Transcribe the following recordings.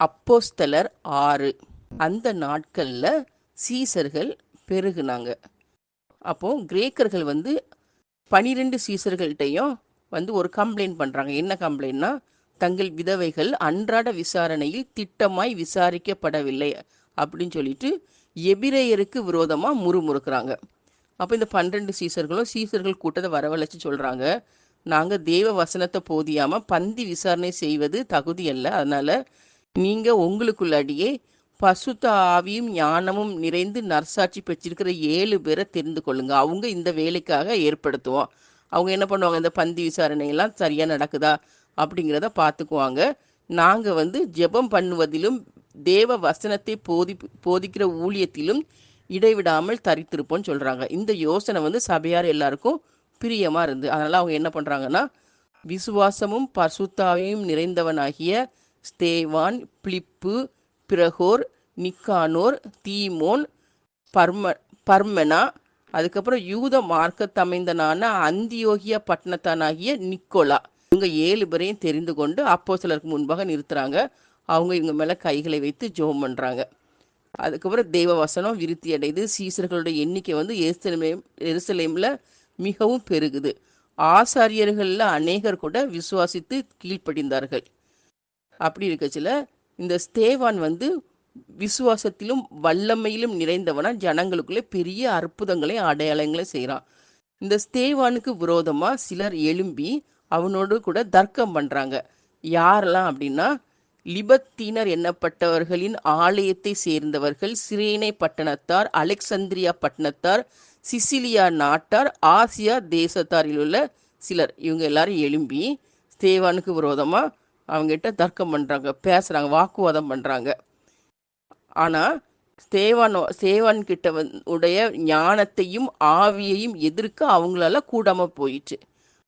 அப்போஸ்தலர் ஆறு. அந்த நாட்களில் சீசர்கள் பெருகுனாங்க. அப்போது கிரேக்கர்கள் வந்து பனிரெண்டு சீசர்கள்ட்டையும் வந்து ஒரு கம்ப்ளைண்ட் பண்ணுறாங்க என்ன கம்ப்ளைண்ட்னா தங்கள் விதவைகள் அன்றாட விசாரணையில் திட்டமாய் விசாரிக்கப்படவில்லை அப்படின்னு சொல்லிட்டு எபிரேயருக்கு விரோதமாக முறுமுறுக்கிறாங்க. அப்போ இந்த பன்னிரெண்டு சீசர்களும் சீசர்கள் கூட்டத்தை வரவழைச்சு சொல்கிறாங்க நாங்கள் தேவ வசனத்தை போதியாமல் பந்தி விசாரணை செய்வது தகுதி அல்ல. அதனால் நீங்கள் உங்களுக்குள்ளடியே பசுத்த ஆவியும் ஞானமும் நிறைந்து நர்சாட்சி பெற்றிருக்கிற ஏழு பேரை தெரிந்து கொள்ளுங்க. அவங்க இந்த வேலைக்காக ஏற்படுத்துவோம். அவங்க என்ன பண்ணுவாங்க? இந்த பந்தி விசாரணையெல்லாம் சரியாக நடக்குதா? அப்படிங்கிறத பார்த்துக்குவாங்க. நாங்கள் வந்து ஜெபம் பண்ணுவதிலும் தேவ வசனத்தை போதி போதிக்கிற ஊழியத்திலும் இடைவிடாமல் தரித்திருப்போம்னு சொல்கிறாங்க இந்த யோசனை வந்து சபையார் எல்லாருக்கும் பிரியமாக இருந்து அதனால் அவங்க என்ன பண்ணுறாங்கன்னா விசுவாசமும் பசுத்தாவையும் நிறைந்தவனாகிய ஸ்தேவான் பிலிப்பு பிரகோர் நிக்கானோர் தீமோன் பர்ம பர்மனா அதுக்கப்புறம் யூத மார்க்கத்தமைந்தனான அந்தியோகிய பட்டணத்தானாகிய நிக்கோலா. இவங்க ஏழு பேரையும் தெரிந்து கொண்டு அப்போ சிலருக்கு முன்பாக நிறுத்துறாங்க. அவங்க இவங்க மேலே கைகளை வைத்து ஜோம் பண்ணுறாங்க அதுக்கப்புறம் தெய்வ வசனம் விருத்தி அடையுது சீசர்களுடைய எண்ணிக்கை வந்து எருசலேமே எருசலேமில் மிகவும் பெருகுது. ஆசாரியர்களில் அநேகர் கூட விசுவாசித்து கீழ்ப்படிந்தார்கள். அப்படி இருக்கச்சில இந்த ஸ்தேவான் வந்து விசுவாசத்திலும் வல்லமையிலும் நிறைந்தவனா ஜனங்களுக்குள்ளே பெரிய அற்புதங்களை அடையாளங்களை செய்கிறான் இந்த ஸ்தேவானுக்கு விரோதமாக சிலர் எழும்பி அவனோடு கூட தர்க்கம் பண்ணுறாங்க யாரெல்லாம் அப்படின்னா லிபத்தீனர் எண்ணப்பட்டவர்களின் ஆலயத்தை சேர்ந்தவர்கள் சிரேனை பட்டணத்தார் அலெக்சந்திரியா பட்டணத்தார் சிசிலியா நாட்டார் ஆசியா தேசத்தாரில் உள்ள சிலர். இவங்க எல்லாரும் எழும்பி ஸ்தேவானுக்கு விரோதமாக அவங்ககிட்ட தர்க்கம் பண்ணுறாங்க பேசுகிறாங்க வாக்குவாதம் பண்ணுறாங்க ஆனால் ஸ்தேவான் ஸ்தேவான் கிட்ட வந் உடைய ஞானத்தையும் ஆவியையும் எதிர்க்க அவங்களால கூடாமல் போயிடுச்சு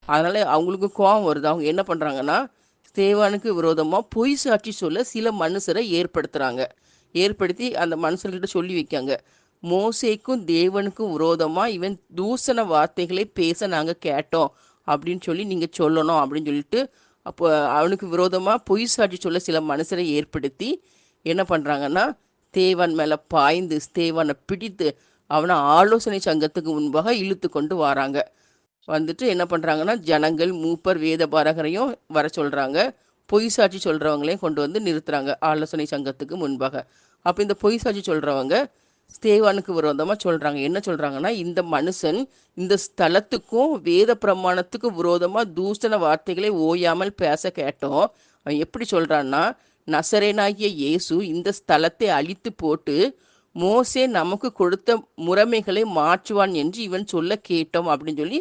அதனால் அவங்களுக்கு கோபம் வருது. அவங்க என்ன பண்ணுறாங்கன்னா சேவானுக்கு விரோதமாக பொய் சாட்சி சொல்ல சில மனுஷரை ஏற்படுத்துகிறாங்க ஏற்படுத்தி அந்த மனுஷர்கிட்ட சொல்லி வைக்காங்க. மோசைக்கும் தேவனுக்கும் விரோதமாக இவன் தூசண வார்த்தைகளை பேச நாங்கள் கேட்டோம். அப்படின்னு சொல்லி நீங்கள் சொல்லணும் அப்படின்னு சொல்லிட்டு அப்போ அவனுக்கு விரோதமாக பொய் சாட்சி சொல்ல சில மனுஷரை ஏற்படுத்தி என்ன பண்ணுறாங்கன்னா தேவன் மேலே பாய்ந்து தேவனை பிடித்து அவனை ஆலோசனை சங்கத்துக்கு முன்பாக இழுத்து கொண்டு வராங்க. வந்துட்டு என்ன பண்ணுறாங்கன்னா ஜனங்கள் மூப்பர் வேத பாரகரையும் வர சொல்கிறாங்க பொய் சாட்சி சொல்கிறவங்களையும் கொண்டு வந்து நிறுத்துறாங்க ஆலோசனை சங்கத்துக்கு முன்பாக. அப்போ இந்த பொய் சாட்சி சொல்கிறவங்க ஸ்தேவானுக்கு விரோதமாக சொல்கிறாங்க என்ன சொல்கிறாங்கன்னா இந்த மனுஷன் இந்த ஸ்தலத்துக்கும் வேத பிரமாணத்துக்கும் விரோதமாக தூஷண வார்த்தைகளை ஓயாமல் பேச கேட்டோம். அவன் எப்படி சொல்கிறான்னா நசரேனாகிய இயேசு இந்த ஸ்தலத்தை அழித்து போட்டு மோசே நமக்கு கொடுத்த முறைமைகளை மாற்றுவான் என்று இவன் சொல்ல கேட்டோம் அப்படின்னு சொல்லி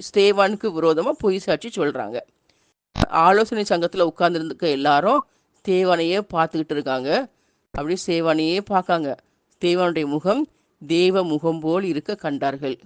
ஸ்தேவானுக்கு விரோதமாக பொய் சாட்சி சொல்கிறாங்க ஆலோசனை சங்கத்தில் உட்கார்ந்துருக்க எல்லாரும் தேவானையே பார்த்துக்கிட்டு இருக்காங்க. அப்படி சேவானையே பார்க்காங்க. தேவனுடைய முகம் தேவ முகம் போல் இருக்க கண்டார்கள்.